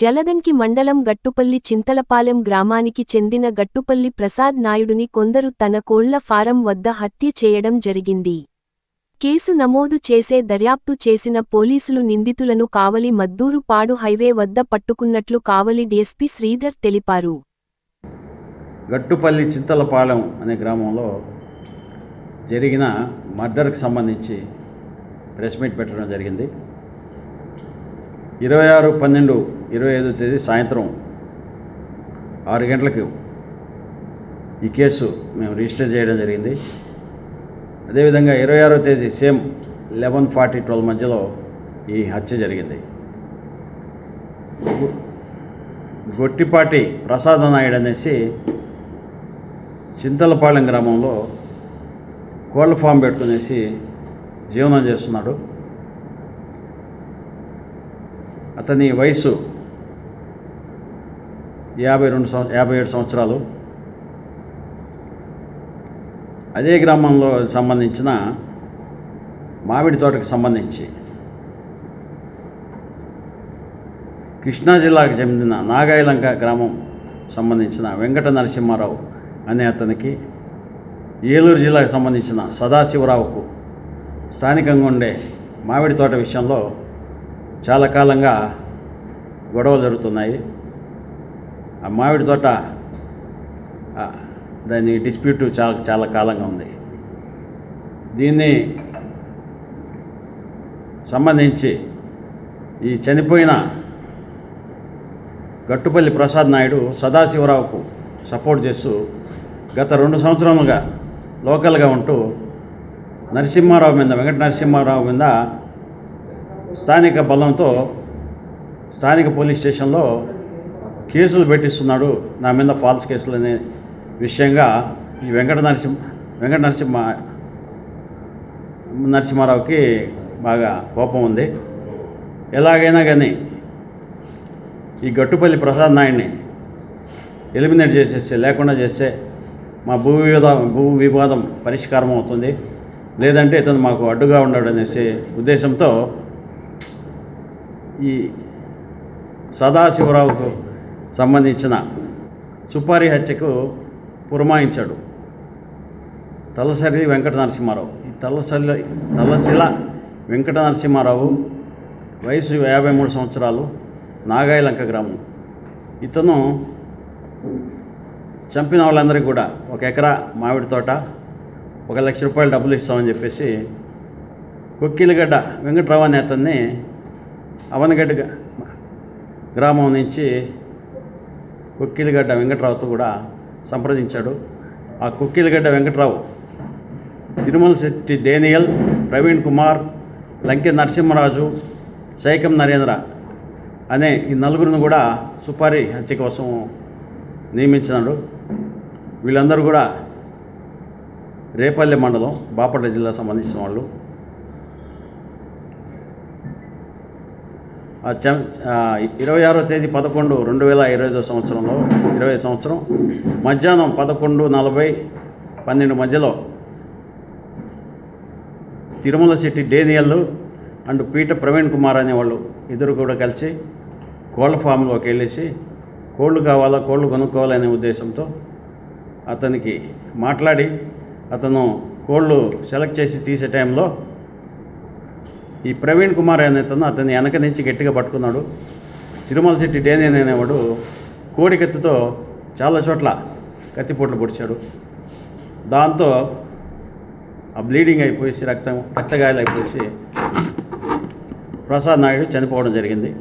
జలదంకి మండలం గట్టుపల్లి చింతలపాలెం గ్రామానికి చెందిన గట్టుపల్లి ప్రసాద్ నాయుడుని కొందరు తన కోళ్ళ ఫారం వద్ద హత్య చేయడం జరిగింది. కేసు నమోదు చేసే దర్యాప్తు చేసిన పోలీసులు నిందితులను కావలి మద్దూరు పాడు హైవే వద్ద పట్టుకున్నట్లు కావలి డీఎస్పీ శ్రీధర్ తెలిపారు. గట్టుపల్లి చింతలపాలెం అనే గ్రామంలో జరిగిన మర్డర్కి సంబంధించి ప్రెస్ మీట్ పెట్టడం జరిగింది. ఇరవై ఆరు పన్నెండు ఇరవై ఐదో తేదీ సాయంత్రం ఆరు గంటలకు ఈ కేసు మేము రిజిస్టర్ చేయడం జరిగింది. అదేవిధంగా ఇరవై ఆరో తేదీ సేమ్ లెవెన్ ఫార్టీ ట్వెల్వ్ మధ్యలో ఈ హత్య జరిగింది. గొట్టిపాటి ప్రసాద నాయుడు అనేసి చింతలపాలెం గ్రామంలో కోళ్ళ ఫామ్ పెట్టుకునేసి జీవనం చేస్తున్నాడు. అతని వయసు యాభై రెండు సంవ యాభై ఏడు సంవత్సరాలు. అదే గ్రామంలో సంబంధించిన మామిడి తోటకు సంబంధించి కృష్ణా జిల్లాకు చెందిన నాగాయలంక గ్రామం సంబంధించిన వెంకట నరసింహారావు అనే అతనికి ఏలూరు జిల్లాకు సంబంధించిన సదాశివరావుకు స్థానికంగా ఉండే మామిడి తోట విషయంలో చాలా కాలంగా గొడవలు జరుగుతున్నాయి. ఆ మామిడి తోట దాని డిస్ప్యూట్ చాలా చాలా కాలంగా ఉంది. దీన్ని సంబంధించి ఈ చనిపోయిన గట్టుపల్లి ప్రసాద్ నాయుడు సదాశివరావుకు సపోర్ట్ చేస్తూ గత రెండు సంవత్సరాలుగా లోకల్గా ఉంటూ నరసింహారావు మీద వెంకట నరసింహారావు మీద స్థానిక బలంతో స్థానిక పోలీస్ స్టేషన్లో కేసులు పెట్టిస్తున్నాడు నా మీద ఫాల్స్ కేసులు అనే విషయంగా ఈ వెంకట నరసింహ వెంకట నరసింహ నరసింహారావుకి బాగా కోపం ఉంది. ఎలాగైనా కానీ ఈ గట్టుపల్లి ప్రసాద్ నాయుడిని ఎలిమినేట్ చేసేస్తే లేకుండా చేస్తే మా భూ వివాదం భూ వివాదం పరిష్కారం అవుతుంది. లేదంటే ఇతను మాకు అడ్డుగా ఉన్నాడు అనేసి ఉద్దేశంతో ఈ సదాశివరావుకు సంబంధించిన సుపారి హత్యకు పురమాయించాడు. తలసరి వెంకట నరసింహారావు ఈ తలసరి తలశిల వెంకట నరసింహారావు వయసు యాభై మూడు సంవత్సరాలు నాగాయలంక గ్రామం. ఇతను చంపిన వాళ్ళందరికీ కూడా ఒక ఎకరా మామిడి తోట ఒక లక్ష రూపాయలు డబ్బులు ఇస్తామని చెప్పేసి కొక్కిలగడ్డ వెంకటరావు అనే అతన్ని అవనగడ్డ గ్రామం నుంచి కుక్కిలిగడ్డ వెంకట్రావుతో కూడా సంప్రదించాడు. ఆ కుక్కిలిగడ్డ వెంకట్రావు తిరుమల శెట్టి డేనియల్ ప్రవీణ్ కుమార్ లంకె నరసింహరాజు శైకం నరేంద్ర అనే ఈ నలుగురిని కూడా సుపారీ హత్య కోసం నియమించినాడు. వీళ్ళందరూ కూడా రేపల్లె మండలం బాపట్ల జిల్లా సంబంధించిన వాళ్ళు ఆ చ- ఆ ఇరవై ఆరో తేదీ పదకొండు రెండు వేల ఇరవై ఐదో సంవత్సరంలో ఇరవై సంవత్సరం. మధ్యాహ్నం పదకొండు నలభై పన్నెండు మధ్యలో తిరుమల శెట్టి డేనియల్ అండ్ పీట ప్రవీణ్ కుమార్ అనేవాళ్ళు ఇద్దరు కూడా కలిసి కోళ్ళ ఫామ్లోకి వెళ్ళేసి కోళ్ళు కావాలా కోళ్ళు కొనుక్కోవాలనే ఉద్దేశంతో అతనికి మాట్లాడి అతను కోళ్ళు సెలెక్ట్ చేసి తీసే టైంలో ఈ ప్రవీణ్ కుమార్ అనే అతను అతన్ని వెనక నుంచి గట్టిగా పట్టుకున్నాడు. తిరుమల శెట్టి డేనియన్ అనేవాడు కోడి కత్తితో చాలా చోట్ల కత్తిపోట్లు పొడిచాడు. దాంతో ఆ బ్లీడింగ్ అయిపోయేసి రక్తం రక్తగాయాలు అయిపోయేసి ప్రసాద్ నాయుడు చనిపోవడం జరిగింది.